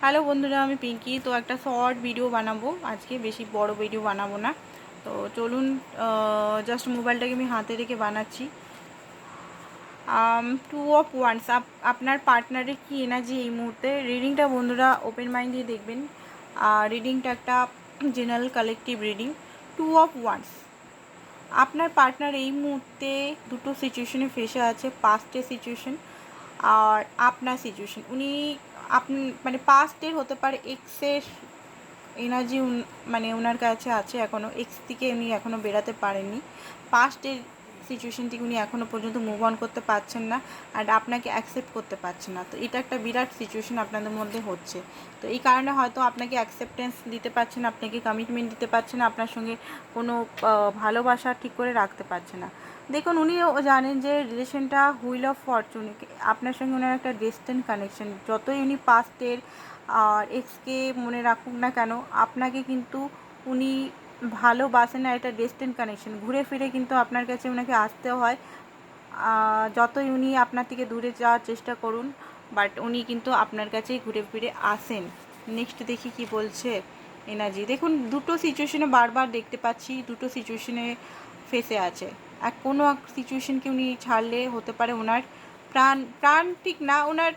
Hello বন্ধুরা, আমি পিঙ্কি। তো একটা শর্ট ভিডিও বানাবো। আজকে বেশি বড় ভিডিও বানাবো না। তো চলুন জাস্ট মোবাইলটাকে আমি হাতে রেখে বানাচ্ছি। টু অফ ওয়ান্স আপনার পার্টনারের কি এনার্জি এই মুহূর্তে? রিডিংটা বন্ধুরা ওপেন মাইন্ড দিয়ে দেখবেন। আর রিডিংটা একটা general collective reading two of wands আপনার পার্টনার এই মুহূর্তে দুটো সিচুয়েশনে ফেসে আছে। পাস্টের সিচুয়েশন আর আপনার সিচুয়েশন উনি আপনি মানে পাস্টের হতে পারে এক্সের এনার্জি মানে ওনার কাছে আছে এখনও এক্স থেকে উনি এখনও বেরাতে পারেননি। পাস্টের সিচুয়েশন থেকে উনি এখনও পর্যন্ত মুভ অন করতে পারছেন না অ্যান্ড আপনাকে অ্যাকসেপ্ট করতে পারছেন না। তো এটা একটা বিরাট সিচুয়েশন আপনাদের মধ্যে হচ্ছে। তো এই কারণে হয়তো আপনাকে অ্যাকসেপ্টেন্স দিতে পারছে না, আপনাকে কমিটমেন্ট দিতে পারছে না, আপনার সঙ্গে কোনো ভালোবাসা ঠিক করে রাখতে পারছে না। দেখুন, উনিও জানেন যে রিলেশনটা হুইল অফ ফরচুন আপনার সঙ্গে ওনার একটা ডিস্টেন্ট কানেকশন যতই উনি পাস্টের আর এক্সকে মনে রাখুক না কেন, আপনাকে কিন্তু উনি ভালোবাসেন না এটা ডিস্টেন্ট কানেকশন ঘুরে ফিরে কিন্তু আপনার কাছে ওনাকে আসতে হয়। যতই উনি আপনার থেকে দূরে যাওয়ার চেষ্টা করুন বাট উনি কিন্তু আপনার কাছেই ঘুরে ফিরে আসেন। নেক্সট দেখি কি বলছে এনার্জি। দেখুন, দুটো সিচুয়েশনে বারবার দেখতে পাচ্ছি, দুটো সিচুয়েশনে ফেসে আছে। এক কোনো এক সিচুয়েশনকে উনি ছাড়লে হতে পারে ওনার প্রাণ প্রাণ ঠিক না, ওনার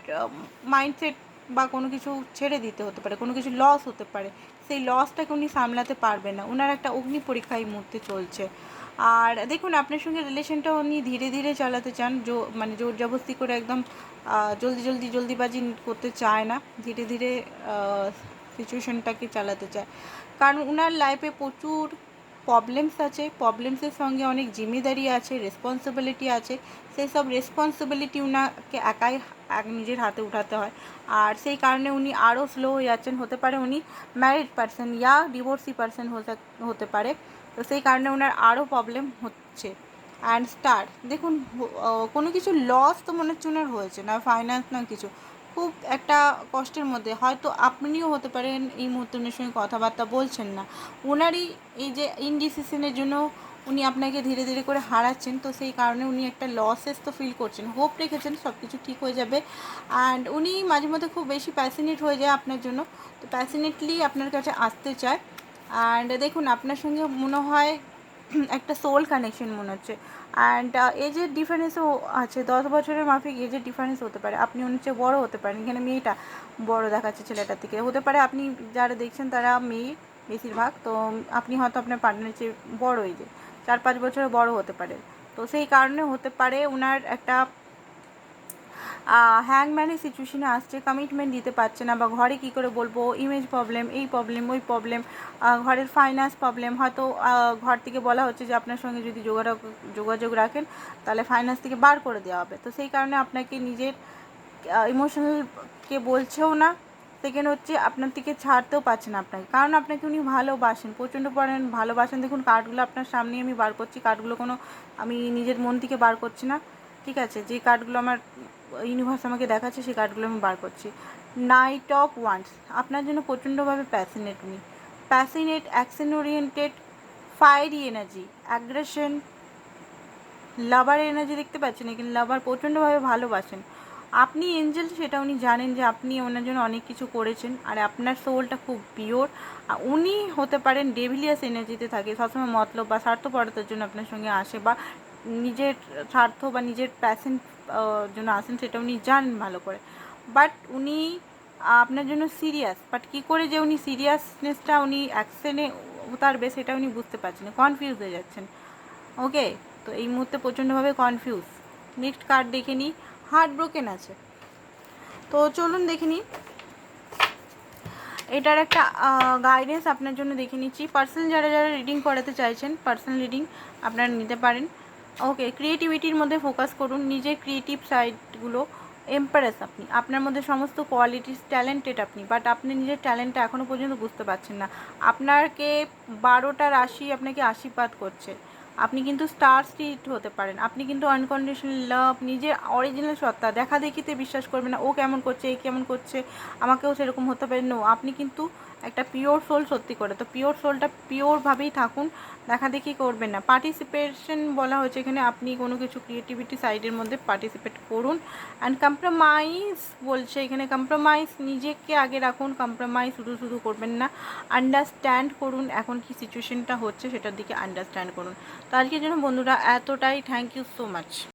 মাইন্ডসেট বা কোনো কিছু ছেড়ে দিতে হতে পারে, কোনো কিছু লস হতে পারে, সেই লসটাকে উনি সামলাতে পারবেন না। ওনার একটা অগ্নি পরীক্ষা এই মুহূর্তে চলছে। আর দেখুন, আপনার সঙ্গে রিলেশনটা উনি ধীরে ধীরে চালাতে চান, জো মানে জোর জবস্তি করে একদম জলদি জলদি জলদিবাজি করতে চায় না, ধীরে ধীরে সিচুয়েশনটাকে চালাতে চায়। কারণ ওনার লাইফে প্রচুর প্রবলেমস আছে প্রবলেমসের সঙ্গে অনেক জিম্মেদারি আছে রেসপন্সিবিলিটি আছে, সেই সব রেসপন্সিবিলিটি উনাকে একাই নিজের হাতে উঠাতে হয়। আর সেই কারণে উনি আরও স্লো হয়ে যাচ্ছেন, হতে পারে উনি ম্যারিড পারসন ইয়া ডিভোর্সি পারসন হতে পারে। তো সেই কারণে ওনার আরও প্রবলেম হচ্ছে। অ্যান্ড স্টার দেখুন কোনো কিছু লস তো মনে হচ্ছে ওনার হয়েছে না ফাইন্যান্স না কিছু। খুব একটা কষ্টের মধ্যে। হয়তো আপনিও হতে পারেন এই মুহূর্তে ওনার সঙ্গে কথাবার্তা বলছেন না। ওনারই এই যে ইনডিসিশনের জন্য উনি আপনাকে ধীরে ধীরে করে হারাচ্ছেন, তো সেই কারণে উনি একটা লসেস তো ফিল করছেন। হোপ রেখেছেন সব কিছু ঠিক হয়ে যাবে। অ্যান্ড উনি মাঝে মধ্যে খুব বেশি প্যাসিনেট হয়ে যায় আপনার জন্য। তো প্যাসিনেটলি আপনার কাছে আসতে চায়। অ্যান্ড দেখুন, আপনার সঙ্গে মনে হয় একটা সোল কানেকশন মনে হচ্ছে। অ্যান্ড এজের ডিফারেন্সও আছে, দশ বছরের মাফিক এজের ডিফারেন্স হতে পারে। আপনি অনেক চেয়ে বড়ো হতে পারেন। এখানে মেয়েটা বড় দেখাচ্ছে ছেলেটার থেকে হতে পারে আপনি যারা দেখছেন তারা মেয়ে বেশিরভাগ, তো আপনি হয়তো আপনার পার্টনারের চেয়ে বড় এজে চার পাঁচ বছরের বড় হতে পারে। তো সেই কারণে হতে পারে ওনার একটা হ্যাংম্যানের সিচুয়েশনে আসছে কমিটমেন্ট দিতে পারছে না বা ঘরে কী করে বলব ইমেজ প্রবলেম এই প্রবলেম ওই প্রবলেম ঘরের ফাইন্যান্স প্রবলেম হয়তো ঘর থেকে বলা হচ্ছে যে আপনার সঙ্গে যদি যোগাযোগ যোগাযোগ রাখেন, তাহলে ফাইন্যান্স থেকে বার করে দেওয়া হবে। তো সেই কারণে আপনাকে নিজের ইমোশনালকে বলছেও না সেকেন্ড হচ্ছে আপনার থেকে ছাড়তেও পারছেন আপনাকে। কারণ আপনাকে উনি ভালোবাসেন, প্রচণ্ড পড়েন ভালোবাসেন। দেখুন কার্ডগুলো আপনার সামনে আমি বার করছি কার্ডগুলো কোনো, আমি নিজের মন থেকে বার করছি না। ঠিক আছে, যে কার্ডগুলো আমার ইউনিভার্স আমাকে দেখাচ্ছে, সেই কার্ডগুলো আমি বার করছি। নাইট অফ ওয়ান্স আপনার জন্য প্রচণ্ডভাবে প্যাসিনেট উনি। Passionate action oriented fiery energy aggression lover energy দেখতে পাচ্ছেন এখানে লাভার প্রচণ্ডভাবে ভালোবাসেন। আপনি এঞ্জেল সেটা উনি জানেন যে আপনি ওনার জন্য অনেক কিছু করেছেন, আর আপনার সোলটা খুব পিওর উনি হতে পারেন ডেভিলিয়াস এনার্জিতে থাকে, সবসময় মতলব বা স্বার্থপরতার জন্য আপনার সঙ্গে আসে বা নিজের স্বার্থ বা নিজের প্যাশন জন্য আসেন সেটা উনি জানেন ভালো করে। বাট উনি আপনার জন্য সিরিয়াস বাট কী করে যে উনি সিরিয়াসনেসটা উনি অ্যাকশনে উতারবে সেটা উনি বুঝতে পারছেন কনফিউজ হয়ে যাচ্ছেন। ওকে তো এই মুহূর্তে প্রচণ্ডভাবে কনফিউজ নেক্সট কার্ড দেখে নিই হার্ট ব্রোকেন আছে। তো চলুন দেখে নিই এটার একটা গাইডেন্স আপনার জন্য দেখে নিচ্ছি। পার্সোনাল যারা যারা রিডিং করাতে চাইছেন পার্সোনাল রিডিং আপনারা নিতে পারেন। ওকে ক্রিয়েটিভিটির মধ্যে ফোকাস করুন, নিজের ক্রিয়েটিভ সাইডগুলো এম্পারেস আপনি। আপনার মধ্যে সমস্ত কোয়ালিটিস ট্যালেন্টেড আপনি। বাট আপনি নিজের ট্যালেন্টটা এখনও পর্যন্ত বুঝতে পারছেন না। আপনাকে বারোটা রাশি আপনাকে আশীর্বাদ করছে। আপনি কিন্তু স্টার স্ট্রিট হতে পারেন। আপনি কিন্তু আনকন্ডিশনাল লাভ নিজের অরিজিনাল সত্তা, দেখা দেখিতে বিশ্বাস করবেন না, ও কেমন করছে এ কেমন করছে, আমাকেও সেরকম হতে পারে। নো আপনি কিন্তু একটা পিওর সোল সত্যি করে। তো পিওর সোলটা পিওরভাবেই থাকুন, দেখা দেখি করবেন না। পার্টিসিপেশন বলা হয়েছে এখানে, আপনি কোনো কিছু ক্রিয়েটিভিটি সাইডের মধ্যে পার্টিসিপেট করুন। অ্যান্ড কম্প্রোমাইজ বলছে এখানে কম্প্রোমাইজ নিজেকে আগে রাখুন কম্প্রোমাইজ শুধু শুধু করবেন না। আন্ডারস্ট্যান্ড করুন, এখন কি সিচুয়েশনটা হচ্ছে, সেটার দিকে আন্ডারস্ট্যান্ড করুন। তো আজকের জন্য বন্ধুরা এতটাই থ্যাংক ইউ সো মাচ